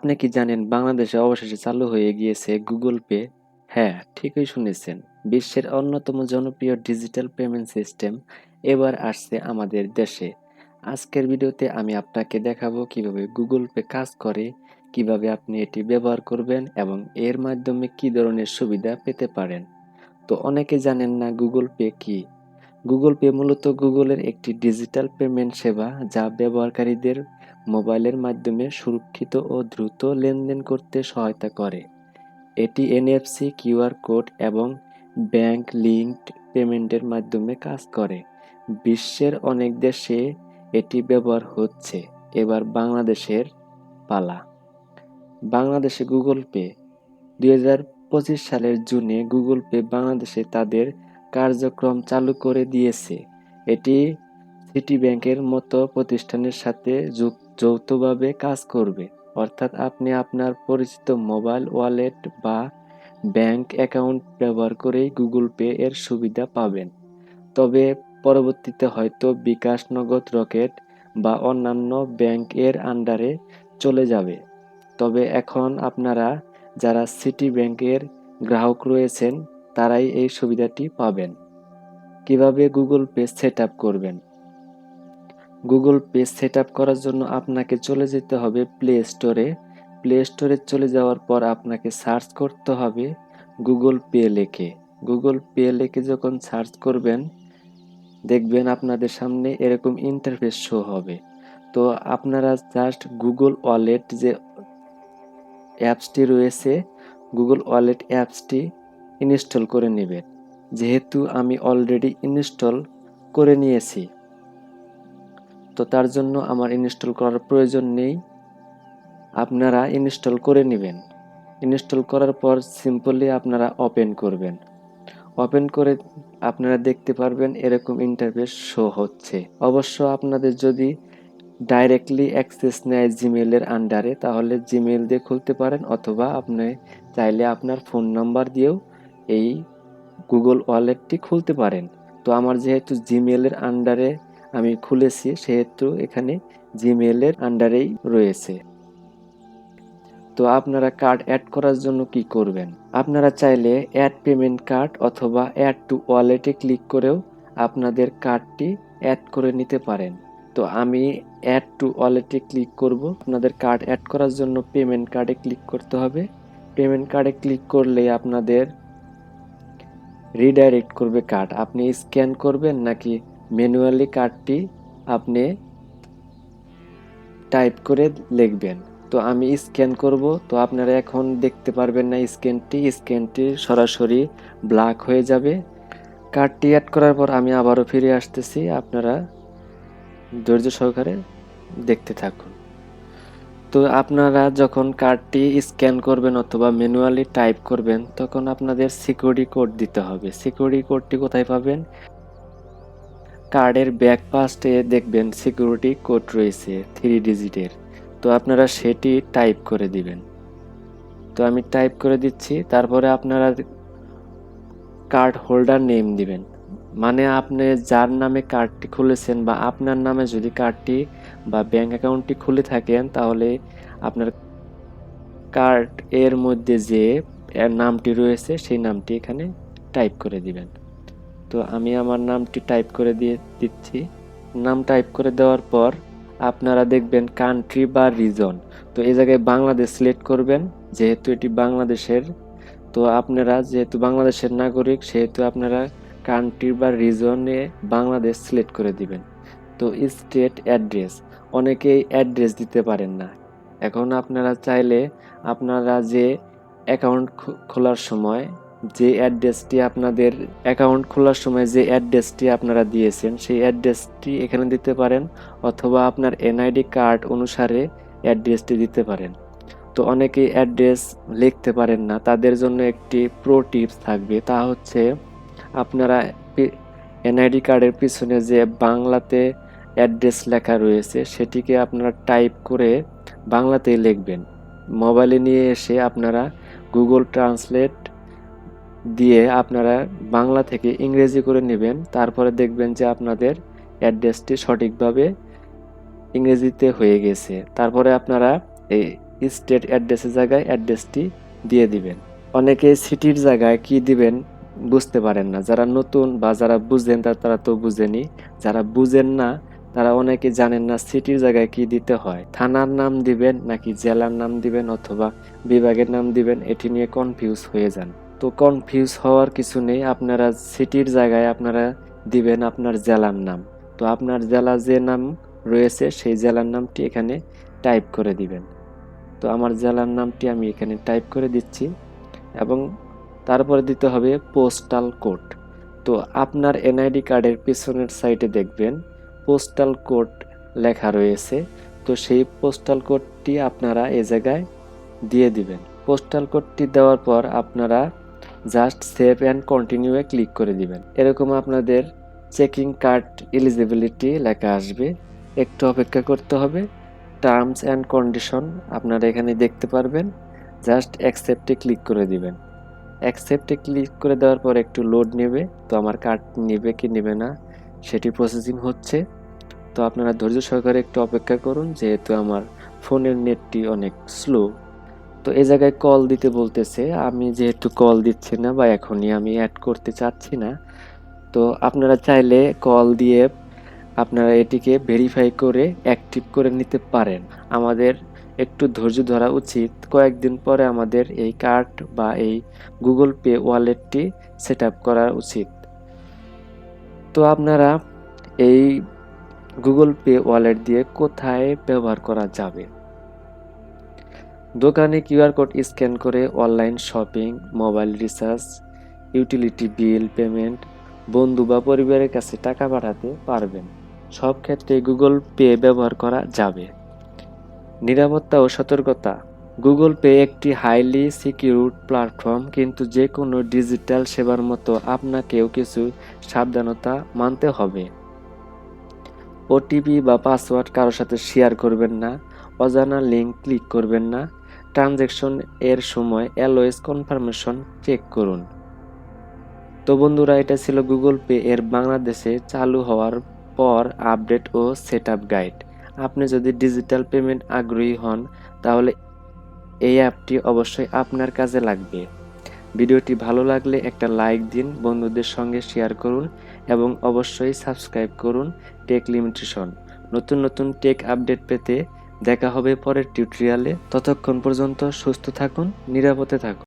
আপনি কি জানেন বাংলাদেশে অবশেষে চালু হয়ে গিয়েছে গুগল পে? হ্যাঁ ঠিকই শুনেছেন। বিশ্বের অন্যতম জনপ্রিয় ডিজিটাল পেমেন্ট সিস্টেম এবার আসছে আমাদের দেশে। আজকের ভিডিওতে আমি আপনাকে দেখাবো কীভাবে গুগল পে কাজ করে, কীভাবে আপনি এটি ব্যবহার করবেন এবং এর মাধ্যমে কি ধরনের সুবিধা পেতে পারেন। তো অনেকে জানেন না গুগল পে কি? গুগল পে মূলত গুগলের একটি ডিজিটাল পেমেন্ট সেবা যা ব্যবহারকারীদের মোবাইলের মাধ্যমে সুরক্ষিত ও দ্রুত লেনদেন করতে সহায়তা করে। এটি এনএফসি কিউআর কোড এবং ব্যাংক লিঙ্কড পেমেন্টের মাধ্যমে কাজ করে। বিশ্বের অনেক দেশে এটি ব্যবহার হচ্ছে। এবার বাংলাদেশের পালা। বাংলাদেশে গুগল পে। দুই সালের জুনে গুগল পে বাংলাদেশে তাদের কার্যক্রম চালু করে দিয়েছে। এটি সিটি ব্যাংকের মতো প্রতিষ্ঠানের সাথে যৌথভাবে কাজ করবে। অর্থাৎ আপনি আপনার পরিচিত মোবাইল ওয়ালেট বা ব্যাংক অ্যাকাউন্ট ব্যবহার করেই গুগল পে এর সুবিধা পাবেন। তবে পরবর্তীতে হয়তো বিকাশ নগদ রকেট বা অন্যান্য ব্যাংক এর আন্ডারে চলে যাবে। তবে এখন আপনারা যারা সিটি ব্যাংকের গ্রাহক রয়েছেন, তারাই এই সুবিধাটি পাবেন। কীভাবে গুগল পে সেট করবেন? গুগল পে সেট করার জন্য আপনাকে চলে যেতে হবে প্লে স্টোরে প্লে স্টোরে চলে যাওয়ার পর আপনাকে সার্চ করতে হবে গুগল পে লেখে। গুগল পে লেখে যখন সার্চ করবেন, দেখবেন আপনাদের সামনে এরকম ইন্টারফেস শো হবে। তো আপনারা জাস্ট গুগল ওয়ালেট যে অ্যাপসটি রয়েছে গুগল ওয়ালেট অ্যাপসটি ইনস্টল করে নেবেন। যেহেতু আমি অলরেডি ইনস্টল করে নিয়েছি। তো তার জন্য আমার ইনস্টল করার প্রয়োজন নেই। আপনারা ইনস্টল করে নেবেন। ইনস্টল করার পর সিম্পলি আপনারা ওপেন করবেন। ওপেন করে আপনারা দেখতে পারবেন এরকম ইন্টারফেস শো হচ্ছে। অবশ্য আপনাদের যদি ডাইরেক্টলি অ্যাক্সেস নেয় জিমেলের আন্ডারে তাহলে জিমেল দিয়ে খুলতে পারেন, অথবা আপনি চাইলে আপনার ফোন নাম্বার দিয়েও এই গুগল ওয়ালেটটি খুলতে পারেন। তো আমার যেহেতু জিমেলের আন্ডারে আমি খুলেছি, সেহেতু এখানে জিমেলের আন্ডারেই রয়েছে। তো আপনারা কার্ড অ্যাড করার জন্য কি করবেন? আপনারা চাইলে অ্যাড পেমেন্ট কার্ড অথবা অ্যাড টু ওয়ালেটে ক্লিক করেও আপনাদের কার্ডটি অ্যাড করে নিতে পারেন। তো আমি অ্যাড টু ওয়ালেটে ক্লিক করব। আপনাদের কার্ড অ্যাড করার জন্য পেমেন্ট কার্ডে ক্লিক করতে হবে। পেমেন্ট কার্ডে ক্লিক করলে আপনাদের রিডাইরেক্ট করবে কার্ড। আপনি স্ক্যান করবেন নাকি ম্যানুয়ালি কার্ডটি আপনি টাইপ করে লিখবেন। তো আমি স্ক্যান করব। তো আপনারা এখন দেখতে পারবেন না স্ক্যানটি। স্ক্যানটি সরাসরি ব্ল্যাক হয়ে যাবে। কার্ডটি অ্যাড করার পর আমি আবারও ফিরে আসতেছি। আপনারা ধৈর্য সহকারে দেখতে থাকুন। তো আপনারা যখন কার্ডটি স্ক্যান করবেন অথবা ম্যানুয়ালি টাইপ করবেন, তখন আপনাদের সিকিউরিটি কোড দিতে হবে। সিকিউরিটি কোডটি কোথায় পাবেন? কার্ডের ব্যাক পাস্টে দেখবেন সিকিউরিটি কোড রয়েছে থ্রি ডিজিটের তো আপনারা সেটি টাইপ করে দিবেন। তো আমি টাইপ করে দিচ্ছি, তারপরে আপনারা কার্ড হোল্ডার নেম দিবেন। মানে আপনি যার নামে কার্ডটি খুলেছেন বা আপনার নামে যদি কার্ডটি বা ব্যাংক অ্যাকাউন্টটি খুলে থাকেন, তাহলে আপনার কার্ড এর মধ্যে যে নামটি রয়েছে, সেই নামটি এখানে টাইপ করে দিবেন। তো আমি আমার নামটি টাইপ করে দিয়ে দিচ্ছি। নাম টাইপ করে দেওয়ার পর আপনারা দেখবেন কান্ট্রি বা রিজন তো এই জায়গায় বাংলাদেশ সিলেক্ট করবেন, যেহেতু এটি বাংলাদেশের। তো আপনারা যেহেতু বাংলাদেশের নাগরিক, সেহেতু আপনারা কান্ট্রি বা রিজনে বাংলাদেশ সিলেক্ট করে দিবেন। তো স্টেট অ্যাড্রেস অনেকেই অ্যাড্রেস দিতে পারেন না। এখন আপনারা চাইলে আপনারা যে অ্যাকাউন্ট খোলার সময় যে অ্যাড্রেসটি আপনাদের অ্যাকাউন্ট খোলার সময় যে অ্যাড্রেসটি আপনারা দিয়েছেন, সেই অ্যাড্রেসটি এখানে দিতে পারেন অথবা আপনার এনআইডি কার্ড অনুসারে অ্যাড্রেসটি দিতে পারেন। তো অনেকেই অ্যাড্রেস লিখতে পারেন না, তাদের জন্য একটি প্রো টিপস থাকবে। তা হচ্ছে আপনারা এনআইডি কার্ডের পিছনে যে বাংলাতে অ্যাড্রেস লেখা রয়েছে, সেটিকে আপনারা টাইপ করে বাংলাতেই লিখবেন। মোবাইলে নিয়ে এসে আপনারা গুগল ট্রান্সলেট দিয়ে আপনারা বাংলা থেকে ইংরেজি করে নেবেন। তারপরে দেখবেন যে আপনাদের অ্যাড্রেসটি সঠিকভাবে ইংরেজিতে হয়ে গেছে। তারপরে আপনারা এই স্টেট অ্যাড্রেসের জায়গায় অ্যাড্রেসটি দিয়ে দিবেন। অনেকে সিটির জায়গায় কি দিবেন বুঝতে পারেন না। যারা নতুন বা যারা বুঝেন তারা তো বুঝেনি। যারা বুঝেন না, তারা অনেকে জানেন না সিটির জায়গায় কি দিতে হয়। থানার নাম দিবেন নাকি জেলার নাম দিবেন অথবা বিভাগের নাম দিবেন, এটি নিয়ে কনফিউজ হয়ে যান। তো কনফিউজ হওয়ার কিছু নেই। আপনারা সিটির জায়গায় আপনারা দিবেন আপনার জেলার নাম। তো আপনার জেলা যে নাম রয়েছে, সেই জেলার নামটি এখানে টাইপ করে দিবেন। তো আমার জেলার নামটি আমি এখানে টাইপ করে দিচ্ছি এবং তারপরে দিতে হবে পোস্টাল কোড তো আপনার এনআইডি কার্ডের পিছনের সাইডে দেখবেন পোস্টাল কোড লেখা রয়েছে। তো সেই পোস্টাল কোডটি আপনারা এ জায়গায় দিয়ে দিবেন। পোস্টাল কোডটি দেওয়ার পর আপনারা জাস্ট সেভ অ্যান্ড কন্টিনিউয়ে ক্লিক করে দিবেন। এরকম আপনাদের চেকিং কার্ড এলিজিবিলিটি লেখা আসবে। একটু অপেক্ষা করতে হবে। টার্মস অ্যান্ড কন্ডিশন আপনারা এখানে দেখতে পারবেন। জাস্ট অ্যাকসেপ্টে ক্লিক করে দিবেন। অ্যাকসেপ্টে ক্লিক করে দেওয়ার পর একটু লোড নেবে। তো আমার কার্ড নেবে কি নেবে না, সেটি প্রসেসিং হচ্ছে। তো আপনারা ধৈর্য সহকারে একটু অপেক্ষা করুন, যেহেতু আমার ফোনের নেটটি অনেক স্লো। তো এই জায়গায় কল দিতে বলতেছে, আমি যেহেতু কল দিচ্ছি না বা এখনই আমি অ্যাড করতে চাচ্ছি না, তো আপনারা চাইলে কল দিয়ে আপনারা এটিকে ভেরিফাই করে অ্যাক্টিভ করে নিতে পারেন। আমাদের একটু ধৈর্য ধরা উচিত। কয়েকদিন পরে আমাদের এই কার্ড বা এই গুগল পে ওয়ালেটটি সেট আপ করা উচিত। তো আপনারা এই গুগল পে ওয়ালেট দিয়ে কোথায় ব্যবহার করা যাবে? দোকানে কিউআর কোড স্ক্যান করে online shopping, mobile recharge, utility bill, payment, বন্ধু বা পরিবারের কাছে টাকা পাঠাতে পারবেন। সব ক্ষেত্রে গুগল পে ব্যবহার করা যাবে। নিরাপত্তা ও সতর্কতা। গুগল পে একটি হাইলি সিকিউর প্ল্যাটফর্ম, কিন্তু যে কোনো ডিজিটাল সেবার মতো আপনাকেও কিছু সাবধানতা মানতে হবে। ওটিপি বা পাসওয়ার্ড কারোর সাথে শেয়ার করবেন না, অজানা লিঙ্ক ক্লিক করবেন না ট্রানজ্যাকশন এর সময় এলওএস কনফার্মেশন চেক করুন। তো বন্ধুরা, এটা ছিল গুগল পে এর বাংলাদেশে চালু হওয়ার পর আপডেট ও সেট গাইড। আপনি যদি ডিজিটাল পেমেন্ট আগ্রহী হন, তাহলে এই অ্যাপটি অবশ্যই আপনার কাজে লাগবে। ভিডিওটি ভালো লাগলে একটা লাইক দিন, বন্ধুদের সঙ্গে শেয়ার করুন এবং অবশ্যই সাবস্ক্রাইব করুন টেক লিমিটেশন। নতুন নতুন টেক আপডেট পেতে দেখা হবে পরের টিউটোরিয়ালে ততক্ষণ পর্যন্ত সুস্থ থাকুন নিরাপদে থাকুন।